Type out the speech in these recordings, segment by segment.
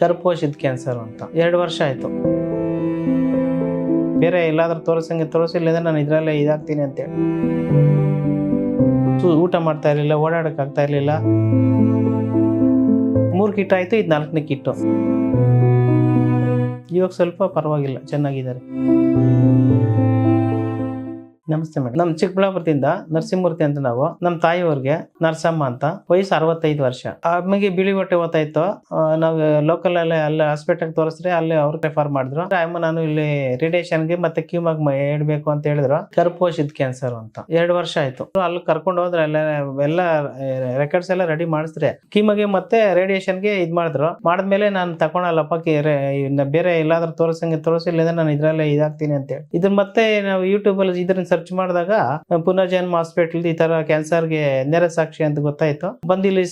ಕರ್ಪೋಷಿದ್ cancer ಅಂತ. ಎರಡು ವರ್ಷ ಆಯಿತು. ಬೇರೆ ಎಲ್ಲಾದರೂ ತೋರಿಸಂಗೆ ತೋರಿಸಿಲ್ಲ ಅಂದ್ರೆ ನಾನು ಇದರಲ್ಲೇ ಇದಾಗ್ತೀನಿ ಅಂತೇಳಿ. ಊಟ ಮಾಡ್ತಾ ಇರಲಿಲ್ಲ ಓಡಾಡೋಕ್ಕಾಗ್ತಾ ಇರಲಿಲ್ಲ. ಮೂರು ಕಿಟ್ ಆಯಿತು, ಇದು ನಾಲ್ಕನೇ ಕಿಟ್ಟು. ಇವಾಗ ಸ್ವಲ್ಪ ಪರವಾಗಿಲ್ಲ, ಚೆನ್ನಾಗಿದ್ದಾರೆ. ನಮಸ್ತೆ ಮೇಡಮ್. ನಮ್ಮ ಚಿಕ್ಕಬಳ್ಳಾಪುರದಿಂದ ನರಸಿಂಹಮೂರ್ತಿ ಅಂತ ನಾವು. ನಮ್ಮ ತಾಯಿಯವ್ರಿಗೆ ನರಸಮ್ಮ ಅಂತ. ವಯಸ್ಸು ಅರವತ್ತೈದು ವರ್ಷ. ಆಮೇಲೆ ಬಿಳಿ ಹೊಟ್ಟೆ ಓದ್ತಾಯಿತ್ತು ನಾವು ಲೋಕಲ್ ಅಲ್ಲೇ, ಅಲ್ಲಿ ಹಾಸ್ಪಿಟಲ್ ತೋರಿಸಿದ್ರೆ ಅಲ್ಲಿ ಅವ್ರು ರೆಫರ್ ಮಾಡಿದ್ರು. ಅಮ್ಮ ನಾನು ಇಲ್ಲಿ ರೇಡಿಯೇಷನ್ಗೆ ಮತ್ತೆ ಕ್ಯೂಮಾಗ್ ಇಡಬೇಕು ಅಂತ ಹೇಳಿದ್ರು. ಕರ್ಪೋಷಿದ್ ಕ್ಯಾನ್ಸರ್ ಅಂತ. ಎರಡು ವರ್ಷ ಆಯ್ತು. ಅಲ್ಲಿ ಕರ್ಕೊಂಡು ಹೋದ್ರೆ ಎಲ್ಲ ಎಲ್ಲ ರೆಕಾರ್ಡ್ಸ್ ಎಲ್ಲ ರೆಡಿ ಮಾಡಿಸಿದ್ರೆ ಕೀಮಗೆ ಮತ್ತೆ ರೇಡಿಯೇಷನ್ಗೆ ಇದ್ ಮಾಡಿದ್ರು. ಮಾಡಿದ್ಮೇಲೆ ನಾನು ತಗೊಳಲ್ಲಪ್ಪ ಬೇರೆ ಎಲ್ಲಾದ್ರೂ ತೋರಿಸಂಗೆ ತೋರಿಸಿಲ್ಲ ನಾನು ಇದ್ರಲ್ಲೇ ಇದಾಗ್ತೀನಿ ಅಂತ ಹೇಳಿ. ಇದನ್ನ ಮತ್ತೆ ನಾವು ಯೂಟ್ಯೂಬ್ ಅಲ್ಲಿ ಇದ್ರನ್ನ ಸರ್ಚ್ ಮಾಡಿದಾಗ ಪುನರ್ಜನ್ಮ ಹಾಸ್ಪಿಟಲ್ ಈ ತರ ಕ್ಯಾನ್ಸರ್ಗೆ ನೆರೆ ಸಾಕ್ಷಿ ಅಂತ ಗೊತ್ತಾಯ್ತು. ಬಂದು ಇಲ್ಲಿ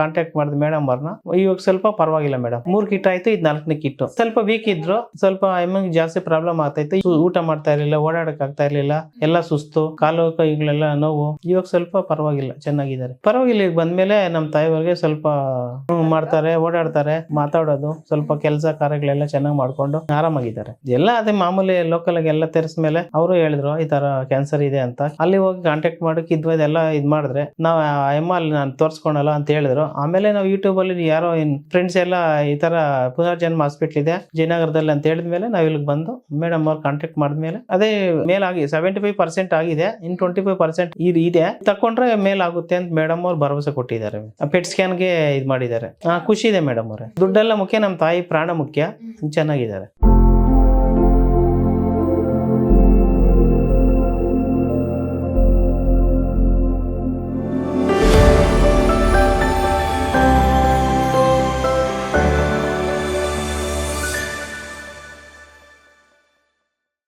ಕಾಂಟ್ಯಾಕ್ಟ್ ಮಾಡಿದ ಮೇಡಮ್ ಅವ್ರನ್ನ ಇವಾಗ ಸ್ವಲ್ಪ ಪರವಾಗಿಲ್ಲ ಮೇಡಮ್ ಮೂರ್ ಕಿಟ್ ಆಯ್ತು, ಇದು ನಾಲ್ಕನೇ ಕಿಟ್ ಸ್ವಲ್ಪ ವೀಕ್ ಇದ್ರು, ಸ್ವಲ್ಪ ಎಮ್ಮಂಗ್ ಜಾಸ್ತಿ ಪ್ರಾಬ್ಲಮ್ ಆಗ್ತೈತೆ. ಊಟ ಮಾಡ್ತಾ ಇರ್ಲಿಲ್ಲ, ಓಡಾಡಕ್ ಆಗ್ತಾ ಇರ್ಲಿಲ್ಲ. ಎಲ್ಲ ಸುಸ್ತು, ಕಾಲು ಕೈಗಳೆಲ್ಲ ನೋವು. ಇವಾಗ ಸ್ವಲ್ಪ ಪರವಾಗಿಲ್ಲ, ಚೆನ್ನಾಗಿದ್ದಾರೆ. ಪರವಾಗಿಲ್ಲ ಈಗ ಬಂದ್ಮೇಲೆ ನಮ್ ತಾಯಿಯವ್ರಿಗೆ ಸ್ವಲ್ಪ ಮಾಡ್ತಾರೆ, ಓಡಾಡ್ತಾರೆ, ಮಾತಾಡೋದು. ಸ್ವಲ್ಪ ಕೆಲಸ ಕಾರ್ಯಗಳೆಲ್ಲ ಚೆನ್ನಾಗಿ ಮಾಡ್ಕೊಂಡು ಆರಾಮಾಗಿದ್ದಾರೆ. ಎಲ್ಲ ಅದೇ ಮಾಮೂಲಿ ಲೋಕಲ್ ಆಗಿ ಎಲ್ಲ ತೆರೆಸ್ಮೇಲೆ, ಅವರು ಹೇಳಿದ್ರು ಈ ತರ ಕ್ಯಾನ್ಸರ್ ಇದೆ ಅಂತ. ಅಲ್ಲಿ ಹೋಗಿ ಕಾಂಟ್ಯಾಕ್ಟ್ ಮಾಡಕ್ ಕಿದ್ವ ಇದೆಲ್ಲ ಇದ್ ಮಾಡಿದ್ರೆ ನಾವು ಎಮ್ಮ ಅಲ್ಲಿ ನಾನು ತೋರ್ಸ್ಕೊಳಲ್ಲ ಅಂತ ಹೇಳಿದ್ರು. ಆಮೇಲೆ ನಾವು ಯೂಟ್ಯೂಬ್ ಅಲ್ಲಿ ಯಾರೋ ಫ್ರೆಂಡ್ಸ್ ಎಲ್ಲ ಈ ತರ ಪುನರ್ಜನ್ಮ ಹಾಸ್ಪಿಟ್ಲ್ ಇದೆ ಜಯನಗರದಲ್ಲಿ ಅಂತ ಹೇಳಿದ್ಮೇಲೆ ನಾವು ಇಲ್ಲಿಗೆ ಬಂದು ಮೇಡಮ್ ಅವ್ರು ಕಾಂಟ್ಯಾಕ್ಟ್ ಮಾಡಿದ್ಮೇಲೆ ಅದೇ ಮೇಲಾಗಿ ಸೆವೆಂಟಿ ಫೈವ್ ಪರ್ಸೆಂಟ್ ಆಗಿದೆ. ಇನ್ ಟ್ವೆಂಟಿ ಫೈವ್ ಪರ್ಸೆಂಟ್ ಇದೆ. ತಕೊಂಡ್ರೆ ಮೇಲಾಗುತ್ತೆ ಅಂತ ಮೇಡಮ್ ಅವ್ರು ಭರವಸೆ ಕೊಟ್ಟಿದ್ದಾರೆ. ಪೆಟ್ ಸ್ಕ್ಯಾನ್ಗೆ ಇದು ಮಾಡಿದ್ದಾರೆ. ಖುಷಿ ಇದೆ ಮೇಡಮ್ ಅವ್ರೆ. ದುಡ್ಡೆಲ್ಲ ಮುಖ್ಯ ನಮ್ಮ ತಾಯಿ ಪ್ರಾಣ ಮುಖ್ಯ. ಚೆನ್ನಾಗಿದ್ದಾರೆ.